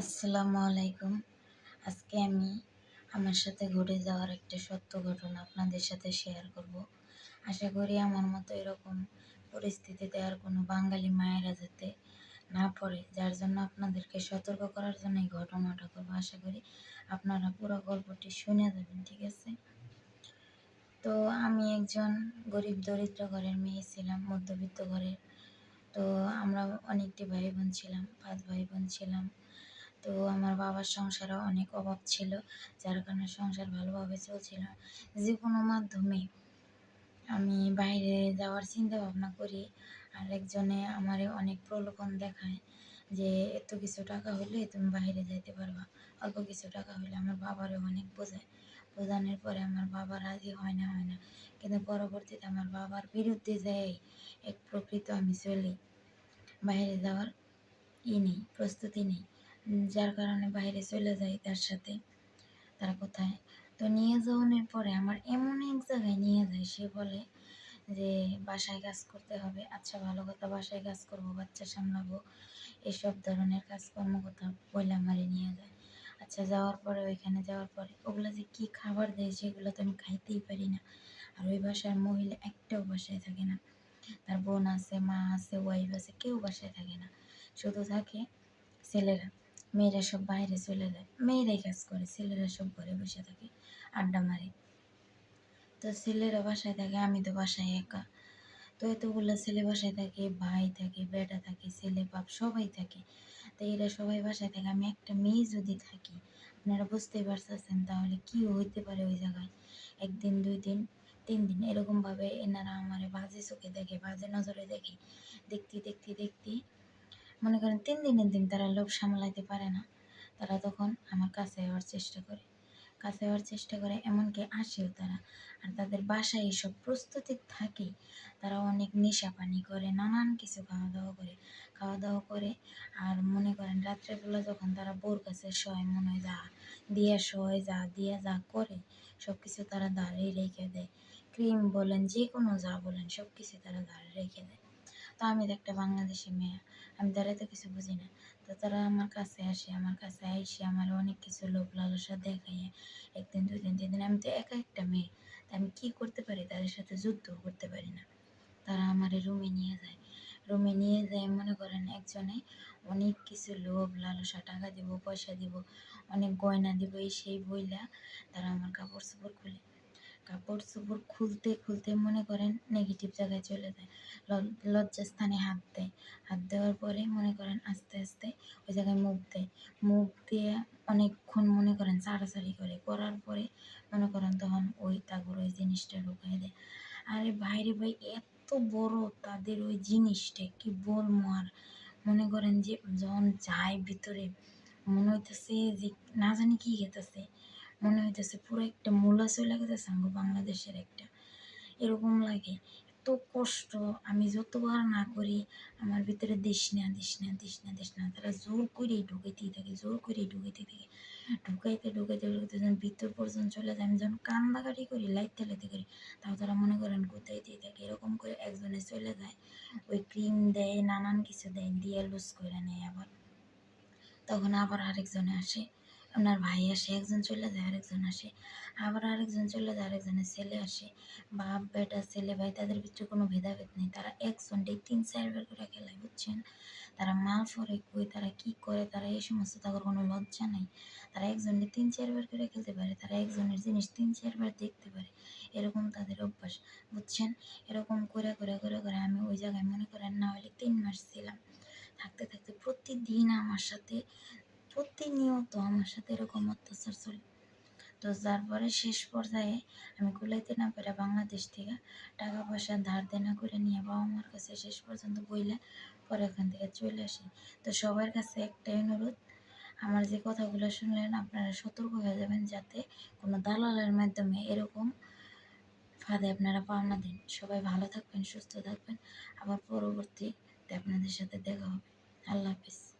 আসসালামু আলাইকুম। আজকে আমি আমার সাথে ঘটে যাওয়ার একটা সত্য ঘটনা আপনাদের সাথে শেয়ার করব। আশা করি আমার মতো এরকম পরিস্থিতিতে আর কোনো বাঙালি মায়েরা যাতে না পড়ে, যার জন্য আপনাদেরকে সতর্ক করার জন্য এই ঘটনাটা করব। আশা করি আপনারা পুরো গল্পটি শুনে যাবেন, ঠিক আছে? তো আমি একজন গরিব দরিদ্র ঘরের মেয়ে ছিলাম, মধ্যবিত্ত ঘরের। তো আমরা অনেকটি ভাই বোন ছিলাম, পাঁচ ভাই বোন ছিলাম। তো আমার বাবার সংসারে অনেক অভাব ছিল, যার কারণে সংসার ভালোভাবে চলছিল। যে কোনো মাধ্যমে আমি বাইরে যাওয়ার চিন্তা ভাবনা করি আর একজনে আমার অনেক প্রলোভন দেখায় যে, এত কিছু টাকা হলে তুমি বাইরে যাইতে পারবা। অল্প কিছু টাকা হলে আমার বাবারও অনেক বোঝায়। বোঝানোর পরে আমার বাবা রাজি হয় না হয় না। কিন্তু পরবর্তীতে আমার বাবার বিরুদ্ধে যাই এক প্রকৃত আমি চলি। বাইরে যাওয়ার ই নেই, প্রস্তুতি নেই। যার কারণে বাইরে চলে যাই তার সাথে, তার কোথায়। তো নিয়ে যাওয়ানোর পরে আমার এমন এক জায়গায় নিয়ে যায় সে বলে যে, বাসায় কাজ করতে হবে। আচ্ছা ভালো কথা, বাসায় কাজ করব, বাচ্চা সামলাবো। এসব ধরনের কাজকর্ম কথা বলে আমারে নিয়ে যায়। আচ্ছা যাওয়ার পরে, ওইখানে যাওয়ার পরে ওগুলো যে কী খাবার দেয় সেগুলো তো আমি খাইতেই পারি না। আর ওই বাসার মহিলা একটাও বাসায় থাকে না। তার বোন আছে, মা আছে ওয়াইফ আছে, কেউ বাসায় থাকে না। শুধু থাকে ছেলেরা। মেয়েরা সব বাইরে চলে যায়। মেয়েরাই কাজ করে, ছেলেরা সব ঘরে বসে থাকে, আড্ডা মারে। তো ছেলেরা বাসায় থাকে, আমি তো বাসায় একা। তো এতগুলো ছেলে বাসায় থাকে, ভাই থাকে, বেটা থাকে, ছেলে বাপ সবাই থাকে। তো এরা সবাই বাসায় থাকে, আমি একটা মেয়ে যদি থাকি, আপনারা বুঝতেই পারতেছেন তাহলে কি হইতে পারে ওই জায়গায়? একদিন, দুই দিন, তিন দিন, এরকমভাবে এনারা আমার বাজে চোখে দেখে, বাজে নজরে দেখে, দেখতে দেখতে দেখতে মনে করেন তিন দিনের দিন তারা লোভ সামলাইতে পারে না। তারা তখন আমার কাছে হওয়ার চেষ্টা করে। কাছে হওয়ার চেষ্টা করে এমনকি আসেও তারা। আর তাদের বাসায় এসব প্রস্তুতি থাকে, তারা অনেক নেশা পানি করে, নানান কিছু খাওয়া দাওয়া করে। খাওয়া দাওয়া করে আর মনে করেন রাত্রেবেলা যখন তারা বোর কাছে শয়, মনে হয়, যা, দিয়া শয়, যা, দিয়া যা করে। সব কিছু তারা দাঁড়িয়ে রেখে দেয়। ক্রিম বলেন যে কোনো যা বলেন সব কিছু তারা দাঁড়িয়ে রেখে দেয়। তো আমি একটা বাংলাদেশি মেয়ে। আমি তারা তো কিছু বুঝি না। তো তারা আমার কাছে আসে, আমার কাছে আইসে, আমার অনেক কিছু লোভ লালসা দেখাইয়ে একদিন দুই দিন তিন দিন আমি তো একা একটা মেয়ে। আমি কী করতে পারি? তাদের সাথে যুদ্ধ করতে পারি না। তারা আমার রুমে নিয়ে যায়। রুমে নিয়ে যায়, মনে করেন একজনে অনেক কিছু লোভ লালসা টাকা দিব, পয়সা দিব, অনেক গয়না দিব, এই সেই বইলা তারা আমার কাপড় চোপড় খুলে। কাপড় চোপড় খুলতে খুলতে মনে করেন নেগেটিভ জায়গায় চলে যায়। লজ্জাস্থানে হাত দেয়। হাত দেওয়ার পরে মনে করেন আস্তে আস্তে ওই জায়গায় মুখ দেয়। মুখ দিয়ে অনেকক্ষণ মনে করেন চাড়াচাড়ি করে। করার পরে মনে করেন তখন ওই তাগর ওই জিনিসটা ঢুকাই দেয়। আরে ভাইরে ভাই, এত বড় তাদের ওই জিনিসটা, কি বলব আর? মনে করেন যে যখন যায় ভিতরে, মনে হইতেছে যে না জানি কি গেতেছে মনে হইতেছে পুরো একটা মূলা চলে আমাকে বাংলাদেশের একটা। এরকম লাগে। এত কষ্ট, আমি যতবার না করি, আমার ভিতরে দিস না দিস না দিস না না, তারা জোর করেই ঢুকাইতেই থাকে, জোর করেই ঢুকাইতে থাকে। ঢুকাইতে ঢুকাইতে ঢুকাইতে যখন ভিতর পর্যন্ত চলে যায়, আমি যখন কান্দাকাটি করি লাইতে লাইতে করি, তাও তারা মনে করেন কোথাইতেই থাকে, এরকম করে একজনে চলে যায়, ওই ক্রিম দেয়, নানান কিছু দেয়, দিয়ে লুজ করে নেয় আবার। তখন আবার আরেকজনে আসে। ওনার ভাই আসে, একজন চলে যায়, আরেকজন আসে, আবার আরেকজন চলে যায়, আরেকজনের ছেলে আসে, বাপ, বেটা, ছেলে, ভাই, তাদের ভিতরে কোনো ভেদাভেদ নেই। তারা একজনটাই তিন চারবার করে খেলায়, বুঝছেন? তারা মাল ফরে কই, তারা কি করে, তারা এই সমস্ত তাদের কোনো লজ্জা নেই। তারা একজনকে তিন চারবার করে খেলতে পারে, তারা একজনের জিনিস তিন চারবার দেখতে পারে। এরকম তাদের অভ্যাস, বুঝছেন? এরকম করে করে করে করে আমি ওই জায়গায় মনে করেন না হলে তিন মাস ছিলাম। থাকতে থাকতে প্রতিদিন আমার সাথে প্রতিনিয়ত আমার সাথে এরকম অত্যাচার চলে। তো যার পরে শেষ পর্যায়ে আমি কুলাইতে না পেরে বাংলাদেশ থেকে টাকা পয়সা ধার দেনা করে নিয়ে বাবা মার কাছে শেষ পর্যন্ত বইলে পরে এখান থেকে চলে আসি। তো সবার কাছে একটাই অনুরোধ, আমার যে কথাগুলো শুনলেন আপনারা সতর্ক হয়ে যাবেন যাতে কোনো দালালের মাধ্যমে এরকম ফাঁদে আপনারা পাওনা দিন। সবাই ভালো থাকবেন, সুস্থ থাকবেন। আবার পরবর্তীতে আপনাদের সাথে দেখা হবে। আল্লাহ হাফিজ।